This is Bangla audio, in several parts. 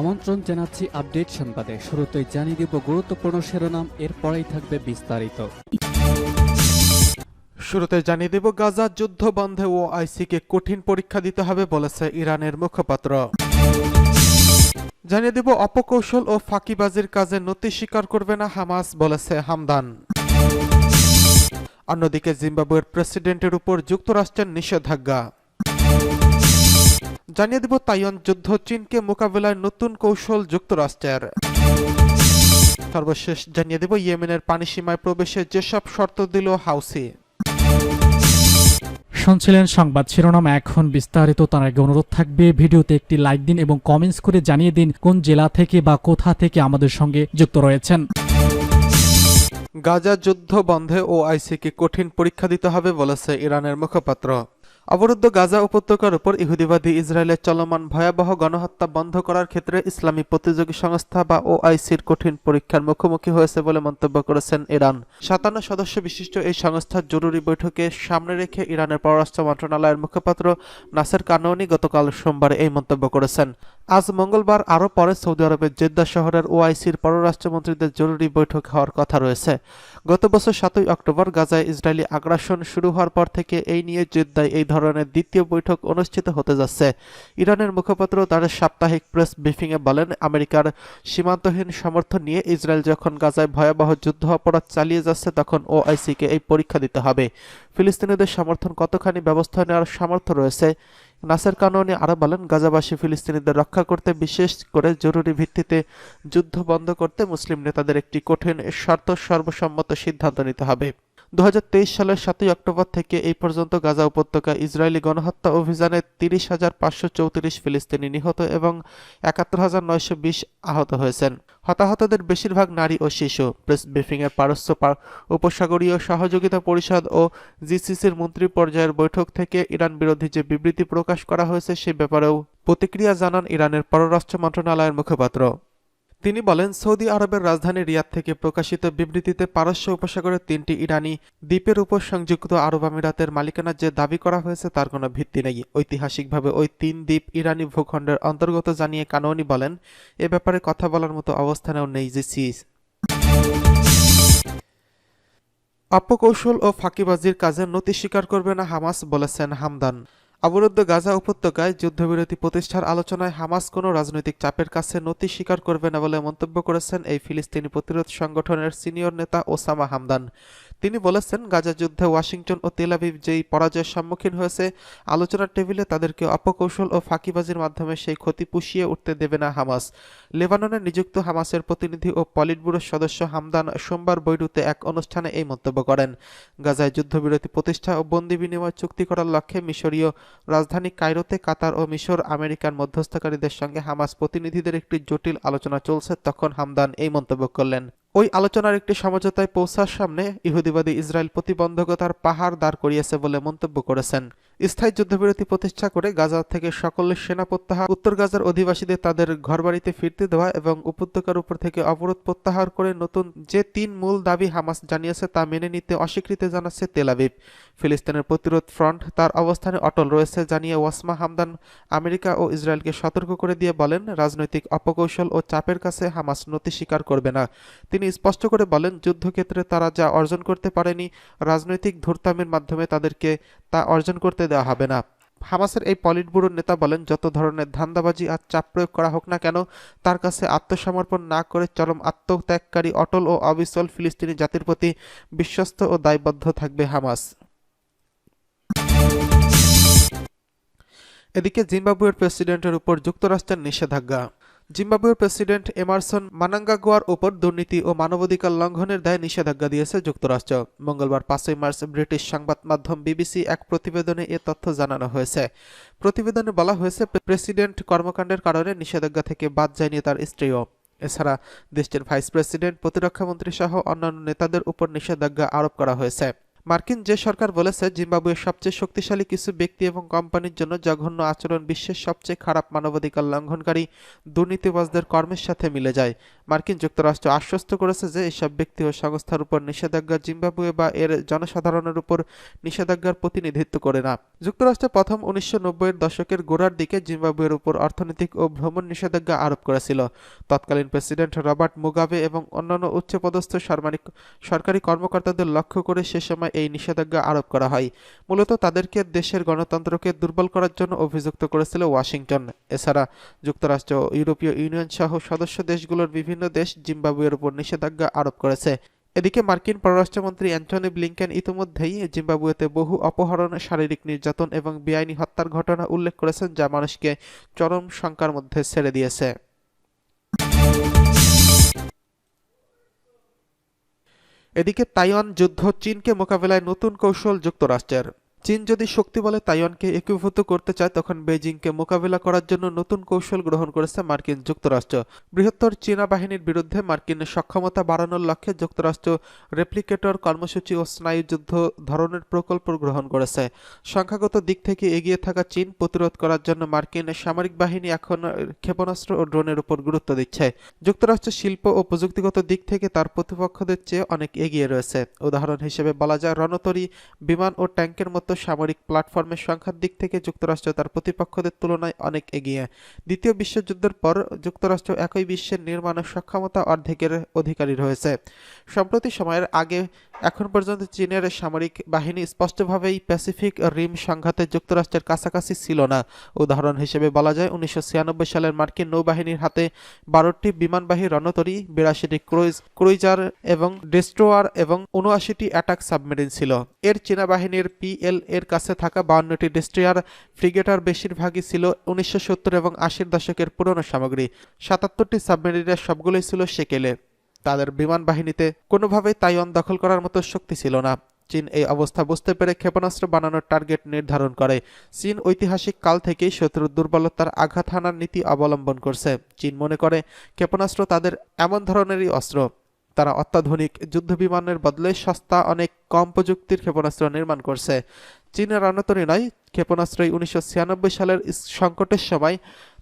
আমন্ত্রণ জানাচ্ছি আপডেট সংবাদে। শুরুতেই জানিয়ে দিব গুরুত্বপূর্ণ শিরোনাম, এরপরেই থাকবে বিস্তারিত। শুরুতে জানিয়ে দেব, গাজা যুদ্ধ বন্ধে ও আইসিকে কঠিন পরীক্ষা দিতে হবে বলেছে ইরানের মুখপাত্র। জানিয়ে দেব, অপকৌশল ও ফাঁকিবাজির কাজে নতি স্বীকার করবে না হামাস, বলেছে হামদান। অন্যদিকে, জিম্বাবুয়ের প্রেসিডেন্টের উপর যুক্তরাষ্ট্রের নিষেধাজ্ঞা। জানিয়ে দেব তাইওয়ান যুদ্ধ চীনকে মোকাবেলায় নতুন কৌশল যুক্তরাষ্ট্রের। সর্বশেষ জানিয়ে দেব ইয়েমেনের পানি সীমায় প্রবেশে যেসব শর্ত দিল হাউসি। শুনছিলেন সংবাদ শিরোনাম এখন বিস্তারিত তার আগে অনুরোধ থাকবে ভিডিওতে একটি লাইক দিন এবং কমেন্টস করে জানিয়ে দিন কোন জেলা থেকে বা কোথা থেকে আমাদের সঙ্গে যুক্ত রয়েছেন। গাজা যুদ্ধ বন্ধে ও আইসিকে কঠিন পরীক্ষা দিতে হবে বলেছে ইরানের মুখপাত্র। অবরুদ্ধ গাজা উপত্যকার উপর ইহুদিবাদী ইসরায়েলের চলমান ভয়াবহ গণহত্যা বন্ধ করার ক্ষেত্রে ইসলামী প্রতিযোগী সংস্থা বা ওআইসির কঠিন পরীক্ষার মুখোমুখি হয়েছে বলে মন্তব্য করেছেন ইরান। সাতান্ন সদস্য বিশিষ্ট এই সংস্থার জরুরি বৈঠকে সামনে রেখে ইরানের পররাষ্ট্র মন্ত্রণালয়ের মুখপাত্র নাসের কানৌনি গতকাল সোমবার এই মন্তব্য করেছেন। আজ মঙ্গলবার আরও পরে সৌদি আরবের জেদ্দা শহরের ওআইসির পররাষ্ট্রমন্ত্রীদের জরুরি বৈঠক হওয়ার কথা রয়েছে। গত বছর সাতই অক্টোবর গাজায় ইসরায়েলি আগ্রাসন শুরু হওয়ার পর থেকে এই নিয়ে জেদ্দায় এই ধরনের দ্বিতীয় বৈঠক অনুষ্ঠিত হতে যাচ্ছে। ইরানের মুখপাত্র তার সাপ্তাহিক প্রেস ব্রিফিংয়ে বলেন, আমেরিকার সীমান্তহীন সমর্থন নিয়ে ইসরায়েল যখন গাজায় ভয়াবহ যুদ্ধ অপরাধ চালিয়ে যাচ্ছে, তখন ওআইসিকে এই পরীক্ষা দিতে হবে। ফিলিস্তিনিদের সমর্থন কতখানি ব্যবস্থা নেওয়ার সামর্থ্য রয়েছে, নাসের কানৌনি আরও বলেন, গাজাবাসী ফিলিস্তিনিদের রক্ষা করতে বিশেষ করে জরুরি ভিত্তিতে যুদ্ধ বন্ধ করতে মুসলিম নেতাদের একটি কঠিন শর্ত সর্বসম্মত সিদ্ধান্ত নিতে হবে। দু হাজার তেইশ সালের সাতই অক্টোবর থেকে এই পর্যন্ত গাজা উপত্যকা ইসরায়েলি গণহত্যা অভিযানে তিরিশ হাজার পাঁচশো চৌত্রিশ ফিলিস্তিনি নিহত এবং একাত্তর হাজার নয়শো বিশ আহত হয়েছেন। হতাহতদের বেশিরভাগ নারী ও শিশু। প্রেস ব্রিফিংয়ের পারস্য উপসাগরীয় সহযোগিতা পরিষদ ও জিসিসির মন্ত্রী পর্যায়ের বৈঠক থেকে ইরান বিরোধী যে বিবৃতি প্রকাশ করা হয়েছে সে ব্যাপারেও প্রতিক্রিয়া জানান ইরানের পররাষ্ট্র মন্ত্রণালয়ের মুখপাত্র। তিনি বলেন, সৌদি আরবের রাজধানী রিয়াদ থেকে প্রকাশিত বিবৃতিতে পারস্য উপসাগরের তিনটি ইরানি দ্বীপের উপর সংযুক্ত আরব আমিরাতের মালিকানার যে দাবি করা হয়েছে তার কোনো ভিত্তি নেই। ঐতিহাসিকভাবে ওই তিন দ্বীপ ইরানি ভূখণ্ডের অন্তর্গত জানিয়ে কানৌনি বলেন, এ ব্যাপারে কথা বলার মতো অবস্থানেও নেই যে সিস অপকৌশল ও ফাঁকিবাজির কাজে নতি স্বীকার করবে না হামাস বলেছেন হামদান। অবরুদ্ধ গাজা উপত্যকায় যুদ্ধবিরতি প্রতিষ্ঠার আলোচনায় হামাস কোনো রাজনৈতিক চাপের কাছে নতি স্বীকার করবে না বলে মন্তব্য করেছেন এই ফিলিস্তিনি প্রতিরোধ সংগঠনের সিনিয়র নেতা ওসামা হামদান। তিনি বলেছেন, গাজা যুদ্ধে ওয়াশিংটন ও তেলাভিভ যেই পরাজয়ের সম্মুখীন হয়েছে, আলোচনার টেবিলে তাদেরকে অপকৌশল ও ফাঁকিবাজির মাধ্যমে সেই ক্ষতি পুষিয়ে উঠতে দেবে না হামাস। লেবাননে নিযুক্ত হামাসের প্রতিনিধি ও পলিটব্যুরোর সদস্য হামদান সোমবার বৈরুতে এক অনুষ্ঠানে এই মন্তব্য করেন। গাজায় যুদ্ধবিরতি প্রতিষ্ঠা ও বন্দি বিনিময় চুক্তি করার লক্ষ্যে মিশরীয় রাজধানী কায়রোতে কাতার ও মিশর আমেরিকান মধ্যস্থকারীদের সঙ্গে হামাস প্রতিনিধিদের একটি জটিল আলোচনা চলছে, তখন হামদান এই মন্তব্য করলেন। ওই আলোচনার একটি সমঝোতায় পৌঁছার সামনে ইহুদিবাদী ইসরায়েল প্রতিবন্ধকতার পাহাড় দাঁড় করিয়েছে বলে মন্তব্য করেছেন। স্থায়ী যুদ্ধবিরতি প্রতিষ্ঠা করে গাজা থেকে সকল সেনা প্রত্যাহার, উত্তর গাজার অধিবাসীদের তাদের ঘরবাড়িতে ফিরতে দেওয়া এবং উপত্যকার উপর থেকে অবরোধ প্রত্যাহার করে নতুন যে তিন মূল দাবি হামাস জানিয়েছে তা মেনে নিতে অস্বীকৃতি জানাচ্ছে তেলাবিব ফিলিস্তিনের প্রতিরোধ ফ্রন্ট তার অবস্থানে অটল রয়েছে জানিয়ে ওয়াসমা হামদান আমেরিকা ও ইসরায়েলকে সতর্ক করে দিয়ে বলেন, রাজনৈতিক অপকৌশল ও চাপের কাছে হামাস নতি স্বীকার করবে না। তিনি স্পষ্ট করে বলেন, যুদ্ধক্ষেত্রে তারা যা অর্জন করতে পারেনি, রাজনৈতিক ধূর্তামের মাধ্যমে তাদেরকে তা অর্জন করতে দেওয়া হবে না। হামাসের এই পলিট ব্যুরোর নেতা বলেন, যত ধরনের ধান্দাবাজি আর চাপ প্রয়োগ করা হোক না কেন, তার কাছে আত্মসমর্পণ না করে চরম আত্মত্যাগকারী অটল ও অবিচল ফিলিস্তিনি জাতির প্রতি বিশ্বস্ত ও দায়বদ্ধ থাকবে হামাস। এদিকে জিম্বাবুয়ের প্রেসিডেন্টের উপর যুক্তরাষ্ট্রের নিষেধাজ্ঞা। জিম্বাবুয়ের প্রেসিডেন্ট এমারসন মানাঙ্গাগোয়ার উপর দুর্নীতি ও মানবাধিকার লঙ্ঘনের দায়ে নিষেধাজ্ঞা দিয়েছে যুক্তরাষ্ট্র। মঙ্গলবার পাঁচই মার্চ ব্রিটিশ সংবাদ মাধ্যম বিবিসি এক প্রতিবেদনে এ তথ্য জানানো হয়েছে। প্রতিবেদনে বলা হয়েছে প্রেসিডেন্ট কর্মকাণ্ডের কারণে নিষেধাজ্ঞা থেকে বাদ যায়নি তার স্ত্রীও। এছাড়া দেশটির ভাইস প্রেসিডেন্ট, প্রতিরক্ষামন্ত্রী সহ অন্যান্য নেতাদের উপর নিষেধাজ্ঞা আরোপ করা হয়েছে। মার্কিন যে সরকার বলেছে, জিম্বাবুয়ের সবচেয়ে শক্তিশালী কিছু ব্যক্তি এবং কোম্পানির জন্য জঘন্য আচরণ বিশ্বের সবচেয়ে খারাপ মানবাধিকার লঙ্ঘনকারী দুর্নীতিবাজদের কর্মের সাথে মিলে যায়। মার্কিন যুক্তরাষ্ট্র আশ্বস্ত করেছে যে এসব ব্যক্তি ও সংস্থার উপর নিষেধাজ্ঞা জিম্বাবুয়ে বা এর জনসাধারণের উপর নিষেধাজ্ঞার প্রতিনিধিত্ব করে না। যুক্তরাষ্ট্র প্রথম উনিশশো নব্বইয়ের দশকের গোড়ার দিকে জিম্বাবুয়ের উপর অর্থনৈতিক ও ভ্রমণ নিষেধাজ্ঞা আরোপ করেছিল। তৎকালীন প্রেসিডেন্ট রবার্ট মুগাবে এবং অন্যান্য উচ্চপদস্থ সরকারি কর্মকর্তাদের লক্ষ্য করে সে সময় এই নিষেধাজ্ঞা আরোপ করা হয়। মূলত তাদেরকে দেশের গণতন্ত্রকে দুর্বল করার জন্য অভিযুক্ত করেছিল ওয়াশিংটন। এছাড়া যুক্তরাষ্ট্র, ইউরোপীয় ইউনিয়ন সহ সদস্য দেশগুলোর বিভিন্ন দেশ জিম্বাবুয়ের উপর নিষেধাজ্ঞা আরোপ করেছে। এদিকে মার্কিন পররাষ্ট্রমন্ত্রী অ্যান্টনি ব্লিংকেন ইতিমধ্যেই জিম্বাবুয়েতে বহু অপহরণ, শারীরিক নির্যাতন এবং বেআইনি হত্যার ঘটনা উল্লেখ করেছেন, যা মানুষকে চরম শঙ্কার মধ্যে ছেড়ে দিয়েছে। এদিকে তাইওয়ান যুদ্ধ চীনকে মোকাবেলায় নতুন কৌশল যুক্তরাষ্ট্রের। চীন যদি শক্তি বলে তাইওয়ানকে একীভূত করতে চায়, তখন বেজিংকে মোকাবিলা করার জন্য নতুন কৌশল গ্রহণ করেছে মার্কিন যুক্তরাষ্ট্র। বৃহত্তর চীনা বাহিনীর বিরুদ্ধে মার্কিন সক্ষমতা বাড়ানোর লক্ষ্যে যুক্তরাষ্ট্র রেপ্লিকেটর কর্মসূচি ও স্নায়ুযুদ্ধ ধরনের প্রকল্প গ্রহণ করেছে। সংখ্যাগত দিক থেকে এগিয়ে থাকা চীন প্রতিরোধ করার জন্য মার্কিন সামরিক বাহিনী এখন ক্ষেপণাস্ত্র ও ড্রোনের উপর গুরুত্ব দিচ্ছে। যুক্তরাষ্ট্র শিল্প ও প্রযুক্তিগত দিক থেকে তার প্রতিপক্ষদের চেয়ে অনেক এগিয়ে রয়েছে। উদাহরণ হিসেবে বলা যায়, রণতরী বিমান ও ট্যাঙ্কের মতো সামরিক প্ল্যাটফর্মের সংখ্যার দিক থেকে যুক্তরাষ্ট্র তার প্রতিপক্ষদের তুলনায় অনেক এগিয়ে। দ্বিতীয় বিশ্বযুদ্ধের পর যুক্তরাষ্ট্র একই বিশ্বের নির্মাণ সক্ষমতা অর্ধেকের অধিকারী রয়েছে। সম্প্রতি সময়ের আগে এখন পর্যন্ত চীনের সামরিক বাহিনী স্পষ্টভাবেই প্যাসিফিক রিম সংঘাতে যুক্তরাষ্ট্রের কাছাকাছি ছিল না। উদাহরণ হিসেবে বলা যায়, উনিশশো সালের মার্কিন নৌবাহিনীর হাতে বারোটি বিমানবাহী রণতরী, বিরাশিটি ক্রুইজ, ক্রুইজার এবং ডেস্ট্রোয়ার এবং উনআশিটি অ্যাটাক সাবমেরিন ছিল। এর চীনা বাহিনীর পিএল এর কাছে থাকা বাউন্নটি ডেস্ট্রয়ার ফ্রিগেটার বেশিরভাগই ছিল উনিশশো সত্তর এবং আশির দশকের পুরনো সামগ্রী। সাতাত্তরটি সাবমেরিনের সবগুলোই ছিল সেকেলে। তাদের বিমান বাহিনীতে কোনোভাবেই তাইওয়ান দখল করার মতো শক্তি ছিল না। চীন এই অবস্থা বুঝতে পেরে ক্ষেপণাস্ত্র বানানোর টার্গেট নির্ধারণ করে। চীন ঐতিহাসিক কাল থেকেই শত্রুর দুর্বলতার আঘাত হানার নীতি অবলম্বন করছে। চীন মনে করে ক্ষেপণাস্ত্র তাদের এমন ধরনেরই অস্ত্র। তারা অত্যাধুনিক যুদ্ধবিমানের বদলে সস্তা, অনেক কম প্রযুক্তির ক্ষেপণাস্ত্র নির্মাণ করছে। চীনের রণতরী নয়, ক্ষেপণাস্ত্রই উনিশশো সালের সংকটের সময়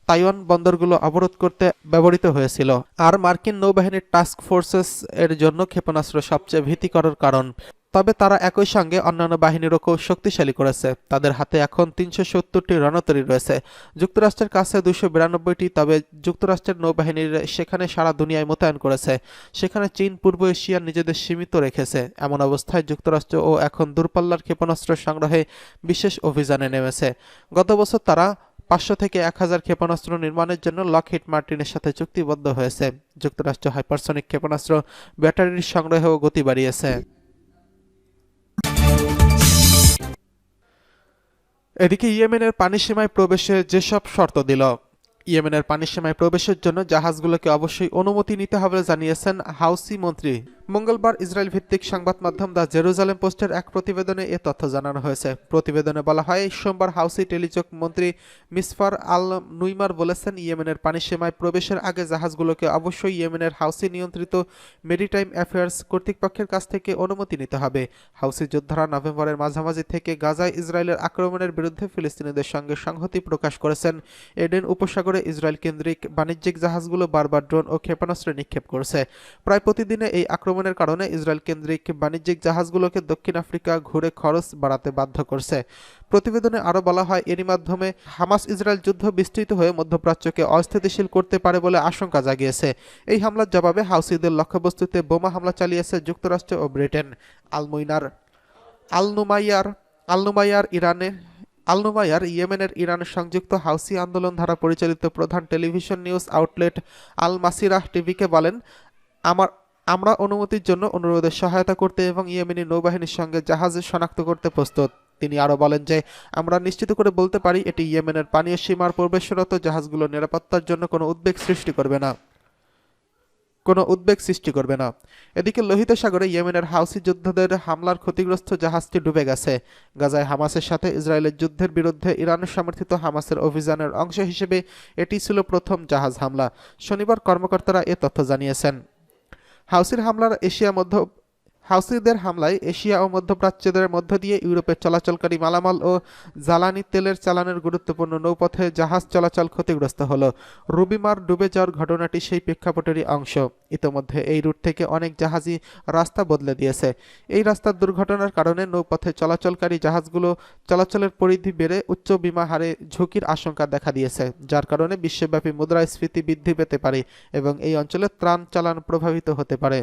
তাইওয়ান বন্দরগুলো অবরোধ করতে ব্যবহৃত হয়েছিল। আর মার্কিন নৌবাহিনীর টাস্ক ফোর্সেস এর জন্য ক্ষেপণাস্ত্র সবচেয়ে ভীতিকর কারণ। তবে তারা একই সঙ্গে অন্যান্য বাহিনীরও শক্তিশালী করেছে। তাদের হাতে এখন তিনশো সত্তরটি রণতরী রয়েছে। যুক্তরাষ্ট্রের কাছে দুশো বিরানব্বইটি, তবে যুক্তরাষ্ট্রের নৌবাহিনীর সেখানে সারা দুনিয়ায় মোতায়েন করেছে। সেখানে চীন, পূর্ব এশিয়া নিজেদের সীমিত রেখেছে। এমন অবস্থায় যুক্তরাষ্ট্র ও এখন দূরপাল্লার ক্ষেপণাস্ত্র সংগ্রহে বিশেষ অভিযানে নেমেছে। গত বছর তারা পাঁচশো থেকে এক হাজার ক্ষেপণাস্ত্র নির্মাণের জন্য লকহিড মার্টিনের সাথে চুক্তিবদ্ধ হয়েছে। যুক্তরাষ্ট্র হাইপারসনিক ক্ষেপণাস্ত্র ব্যাটারির সংগ্রহেও গতি বাড়িয়েছে। এদিকে ইয়েমেনের পানিসীমায় প্রবেশে যেসব শর্ত দিল, ইয়েমেনের পানিসীমায় প্রবেশের জন্য জাহাজগুলোকে অবশ্যই অনুমতি নিতে হবে জানিয়েছেন হাউসি মন্ত্রী মঙ্গলবার ইসরায়েল ভিত্তিক সংবাদ মাধ্যম দ্য জেরুজালেম পোস্টের এক প্রতিবেদনে এ তথ্য জানানো হয়েছে। প্রতিবেদনে বলা হয়, সোমবার হাউসি টেলিচক মন্ত্রী মিসফার আল নুইমার বলেছেন, ইয়েমেনের পানিসীমায় প্রবেশের আগে জাহাজগুলোকে অবশ্যই ইয়েমেনের হাউসি নিয়ন্ত্রিত মেরিটাইম অ্যাফেয়ার্স কর্তৃপক্ষের কাছ থেকে অনুমতি নিতে হবে। হাউসি যোদ্ধারা নভেম্বরের মাঝামাঝি থেকে গাজায় ইসরায়েলের আক্রমণের বিরুদ্ধে ফিলিস্তিনিদের সঙ্গে সংহতি প্রকাশ করেছেন। এডেন উপসাগরে ইসরায়েল কেন্দ্রিক বাণিজ্যিক জাহাজগুলো বারবার ড্রোন ও ক্ষেপণাস্ত্র নিক্ষেপ করছে। প্রায় প্রতিদিনে এই আক্রমণের কারণে ইসরায়েল কেন্দ্রিক বাণিজ্যিক জাহাজগুলোকে দক্ষিণ আফ্রিকা ঘুরে খরচ বাড়াতে বাধ্য করছে। প্রতিবেদনে আরও বলা হয়, এরই মাধ্যমে হামাস ইসরায়েল যুদ্ধ বিস্তৃত হয়ে মধ্যপ্রাচ্যকে অস্থিতিশীল করতে পারে বলে আশঙ্কা জাগিয়েছে। এই হামলার জবাবে হাউসিদের লক্ষ্যবস্তুতে বোমা হামলা চালিয়েছে যুক্তরাষ্ট্র ও ব্রিটেন। আলমুইনার, আলনুমাইয়ার আলনুমাইয়ার ইরানে, আলনুমাইয়ার ইয়েমেনের ইরান সংযুক্ত হাউসি আন্দোলন দ্বারা পরিচালিত প্রধান television news outlet Al Masirah টিভিকে বলেন, আমার আমরা অনুমতির জন্য অনুরোধের সহায়তা করতে এবং ইয়েমেনি নৌবাহিনীর সঙ্গে জাহাজ শনাক্ত করতে প্রস্তুত। তিনি আরও বলেন যে, আমরা নিশ্চিত করে বলতে পারি এটি ইয়েমেনের পানীয় সীমার প্রবেশরত জাহাজগুলোর নিরাপত্তার জন্য কোনো উদ্বেগ সৃষ্টি করবে না। কোনো উদ্বেগ সৃষ্টি করবে না। এদিকে লোহিত সাগরে ইয়েমেনের হাউসি যোদ্ধাদের হামলার ক্ষতিগ্রস্ত জাহাজটি ডুবে গেছে। গাজায় হামাসের সাথে ইসরায়েলের যুদ্ধের বিরুদ্ধে ইরানের সমর্থিত হামাসের অভিযানের অংশ হিসেবে এটি ছিল প্রথম জাহাজ হামলা। শনিবার কর্মকর্তারা এ তথ্য জানিয়েছেন। হাউসির হামলার এশিয়া মধ্য হাউসিদের হামলায় এশিয়া ও মধ্যপ্রাচ্যদের মধ্য দিয়ে ইউরোপের চলাচলকারী মালামাল ও জ্বালানি তেলের চালানের গুরুত্বপূর্ণ নৌপথে জাহাজ চলাচল ক্ষতিগ্রস্ত হলো। রুবিমার ডুবে যাওয়ার ঘটনাটি সেই প্রেক্ষাপটেরই অংশ। ইতোমধ্যে এই রুট থেকে অনেক জাহাজই রাস্তা বদলে দিয়েছে। এই রাস্তার দুর্ঘটনার কারণে নৌপথে চলাচলকারী জাহাজগুলো চলাচলের পরিধি বেড়ে উচ্চ বিমা হারে ঝুঁকির আশঙ্কা দেখা দিয়েছে, যার কারণে বিশ্বব্যাপী মুদ্রাস্ফীতি বৃদ্ধি পেতে পারে এবং এই অঞ্চলে ত্রাণ চালান প্রভাবিত হতে পারে।